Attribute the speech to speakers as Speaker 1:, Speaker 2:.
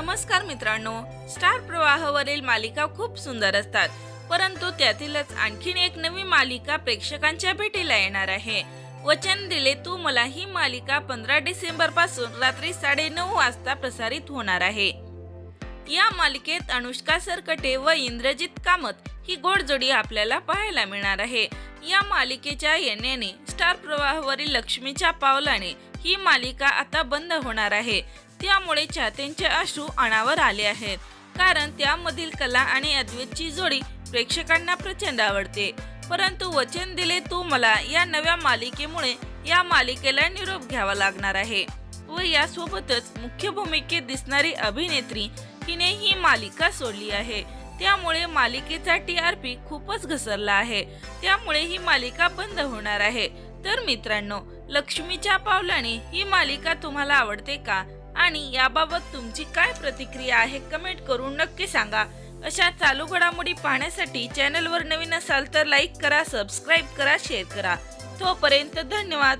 Speaker 1: नमस्कार मित्रांनो स्टार प्रवाहावरील मालिका खूप सुंदर असतात परंतु त्यातीलच आणखीन एक नवी मालिका प्रेक्षकांच्या भेटीला येणार आहे. वचन दिले तू मला ही मालिका पंधरा डिसेंबरपासून रात्री साडे नऊ वाजता प्रसारित होणार आहे. या मालिकेत अनुष्का सरकटे व इंद्रजित कामत ही गोड जोडी आपल्याला पाहायला मिळणार आहे. या मालिकेच्या येण्याने स्टार प्रवाहावरील लक्ष्मीच्या पावलाने ही मालिका आता बंद होणार आहे. त्यामुळे चाहत्यांचे अश्रू अणावर आले आहेत. कारण त्यामधील कला आणि अद्वैतची जोडी प्रेक्षकांना प्रचंड आवडते. परंतु वचन दिले तू मला या नव्या मालिकेमुळे या मालिकेला निरोप घ्यावा लागणार आहे. व यासोबतच मुख्य भूमिकेत दिसणारी अभिनेत्री हिने ही मालिका सोडली आहे. त्यामुळे मालिकेचा टी आर पी खूपच घसरला आहे. त्यामुळे ही मालिका बंद होणार आहे. तर मित्रांनो लक्ष्मीच्या पावलाने ही मालिका तुम्हाला आवडते का? आणि याबाबत तुमची काय प्रतिक्रिया आहे कमेंट करून नक्की सांगा. अशा चालू घडामोडी पाहण्यासाठी चॅनलवर नवीन असाल तर लाईक करा सबस्क्राईब करा शेअर करा. तोपर्यंत धन्यवाद.